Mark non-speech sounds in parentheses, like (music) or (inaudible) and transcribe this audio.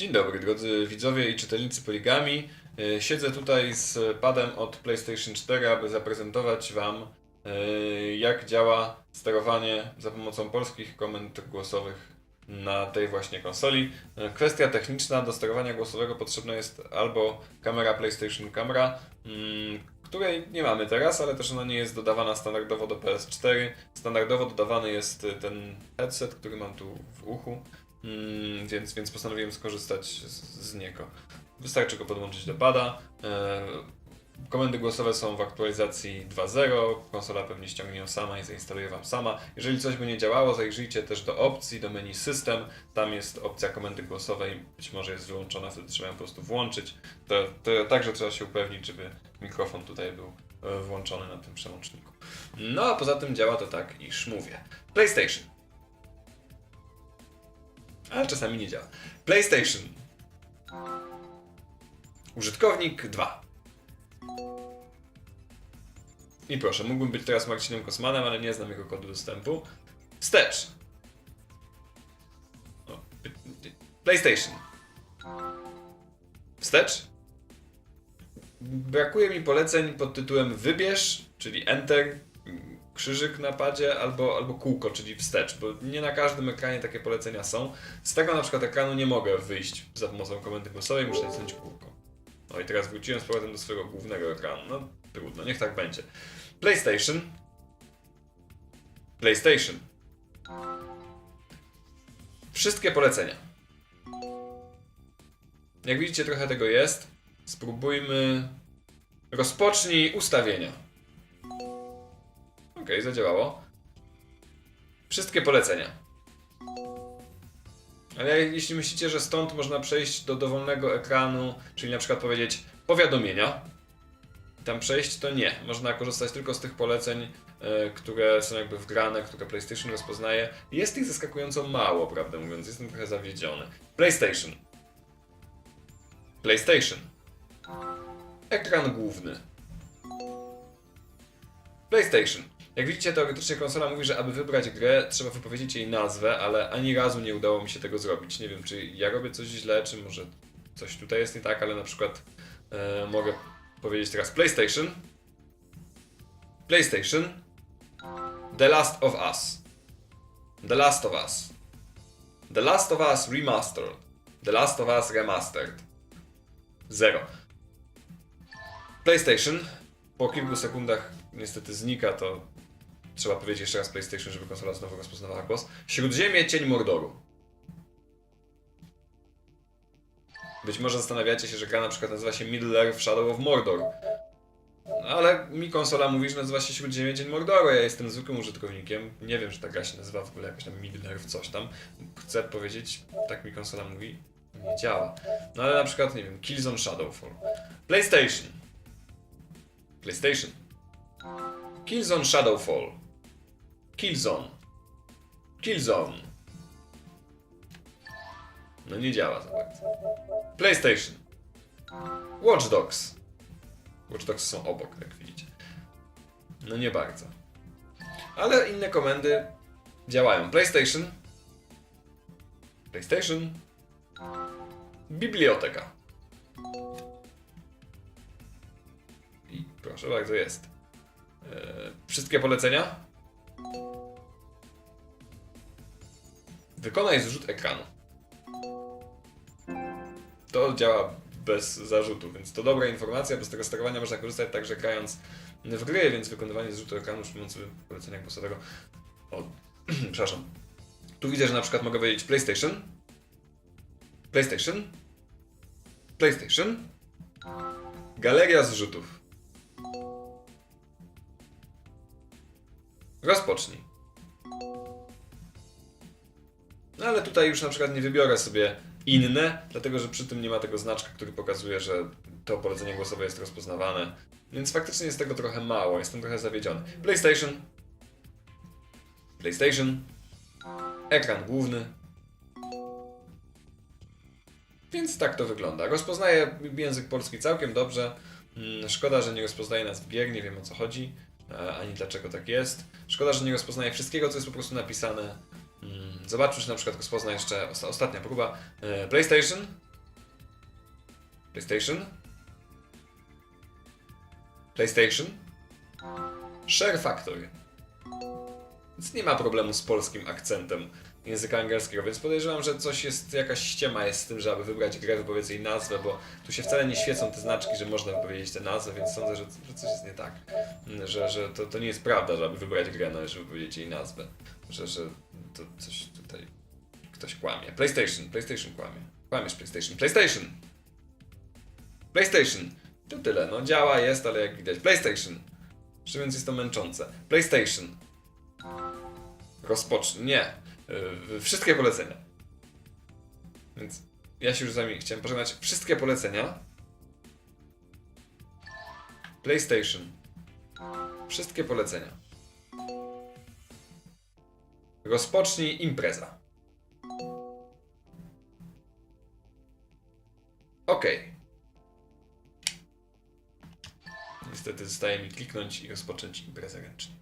Dzień dobry drodzy widzowie i czytelnicy Poligami. E, Siedzę tutaj z padem od PlayStation 4, aby zaprezentować Wam e, jak działa sterowanie za pomocą polskich komend głosowych na tej właśnie konsoli. E, Kwestia techniczna do sterowania głosowego potrzebna jest albo kamera PlayStation Camera, mm, której nie mamy teraz, ale też ona nie jest dodawana standardowo do PS4. Standardowo dodawany jest ten headset, który mam tu w uchu. Mm, więc, więc postanowiłem skorzystać z, z niego. Wystarczy go podłączyć do pada. E, komendy głosowe są w aktualizacji 2.0. Konsola pewnie ściągnie ją sama i zainstaluje Wam sama. Jeżeli coś by nie działało, zajrzyjcie też do opcji, do menu System. Tam jest opcja komendy głosowej, być może jest wyłączona, wtedy trzeba ją po prostu włączyć. To, to także trzeba się upewnić, żeby mikrofon tutaj był e, włączony na tym przełączniku. No a poza tym działa to tak, iż mówię. PlayStation. Ale czasami nie działa. PlayStation. Użytkownik 2. I proszę, mógłbym być teraz Marcinem Kosmanem, ale nie znam jego kodu dostępu. Wstecz. O, PlayStation. Wstecz. Brakuje mi poleceń pod tytułem wybierz, czyli Enter, krzyżyk na padzie, albo, albo kółko, czyli wstecz, bo nie na każdym ekranie takie polecenia są. Z tego na przykład ekranu nie mogę wyjść za pomocą komendy głosowej, muszę nacisnąć kółko. No i teraz wróciłem z powrotem do swojego głównego ekranu. No trudno, niech tak będzie. PlayStation. PlayStation. Wszystkie polecenia. Jak widzicie, trochę tego jest. Spróbujmy. Rozpocznij ustawienia. Ok, zadziałało. Wszystkie polecenia. Ale jeśli myślicie, że stąd można przejść do dowolnego ekranu, czyli na przykład powiedzieć powiadomienia, tam przejść, to nie. Można korzystać tylko z tych poleceń, e, które są jakby wgrane, które PlayStation rozpoznaje. Jest ich zaskakująco mało, prawdę mówiąc. Jestem trochę zawiedziony. PlayStation. PlayStation. Ekran główny. PlayStation. Jak widzicie, teoretycznie konsola mówi, że aby wybrać grę, trzeba wypowiedzieć jej nazwę, ale ani razu nie udało mi się tego zrobić. Nie wiem, czy ja robię coś źle, czy może coś tutaj jest nie tak, ale na przykład e, mogę powiedzieć teraz PlayStation. PlayStation. The Last of Us. The Last of Us. The Last of Us Remastered. The Last of Us Remastered. Zero. PlayStation. Po kilku sekundach niestety znika, to trzeba powiedzieć jeszcze raz PlayStation, żeby konsola znowu rozpoznawała głos. Śródziemie, Cień Mordoru. Być może zastanawiacie się, że gra na przykład nazywa się Middle Earth Shadow of Mordor. No, ale mi konsola mówi, że nazywa się Śródziemie Dzień Mordoru. Ja jestem zwykłym użytkownikiem. Nie wiem, że ta gra się nazywa w ogóle jakoś tam Middle Earth coś tam. Chcę powiedzieć, tak mi konsola mówi, nie działa. No ale na przykład, nie wiem, Killzone Shadowfall. PlayStation. PlayStation. Killzone Shadowfall. Killzone. Killzone. No nie działa za bardzo. PlayStation. Watch Dogs. Watch Dogs są obok, jak widzicie. No nie bardzo. Ale inne komendy działają. PlayStation. PlayStation. Biblioteka. I proszę bardzo, jest. Eee, wszystkie polecenia? Wykonaj zrzut ekranu. To działa bez zarzutu, więc to dobra informacja, bo z tego sterowania można korzystać także grając w gry, więc wykonywanie zrzutu ekranu przy pomocy polecenia głosowego. O, (clears throat) przepraszam. Tu widzę, że na przykład mogę powiedzieć PlayStation. PlayStation. PlayStation. Galeria zrzutów. Rozpocznij. No ale tutaj już na przykład nie wybiorę sobie inne, dlatego że przy tym nie ma tego znaczka, który pokazuje, że to polecenie głosowe jest rozpoznawane. Więc faktycznie jest tego trochę mało, jestem trochę zawiedziony. PlayStation. PlayStation. Ekran główny. Więc tak to wygląda. Rozpoznaje język polski całkiem dobrze. Mm, Szkoda, że nie rozpoznaje nazw gier, nie wiem o co chodzi, e, ani dlaczego tak jest. Szkoda, że nie rozpoznaje wszystkiego, co jest po prostu napisane. Mm, Zobaczmy, czy na przykład rozpozna jeszcze osta- ostatnia próba. E, PlayStation. PlayStation? PlayStation? Share Factory. Więc nie ma problemu z polskim akcentem języka angielskiego, więc podejrzewam, że coś jest, jakaś ściema jest z tym, że aby wybrać grę, wypowiedz jej nazwę, bo tu się wcale nie świecą te znaczki, że można wypowiedzieć tę nazwę, więc sądzę, że, że coś jest nie tak. Że, że to, to nie jest prawda, że aby wybrać grę należy wypowiedzieć jej nazwę. Że, że to coś tutaj ktoś kłamie. PlayStation, PlayStation kłamie. Kłamiesz PlayStation. PlayStation! PlayStation! To tyle, no działa, jest, ale jak widać. PlayStation! Więc jest to męczące. PlayStation. Rozpocznij. Nie. Yy, wszystkie polecenia. Więc ja się już z wami chciałem pożegnać. Wszystkie polecenia. PlayStation. Wszystkie polecenia. Rozpocznij impreza. Okej. Niestety zostaje mi kliknąć i rozpocząć imprezę ręcznie.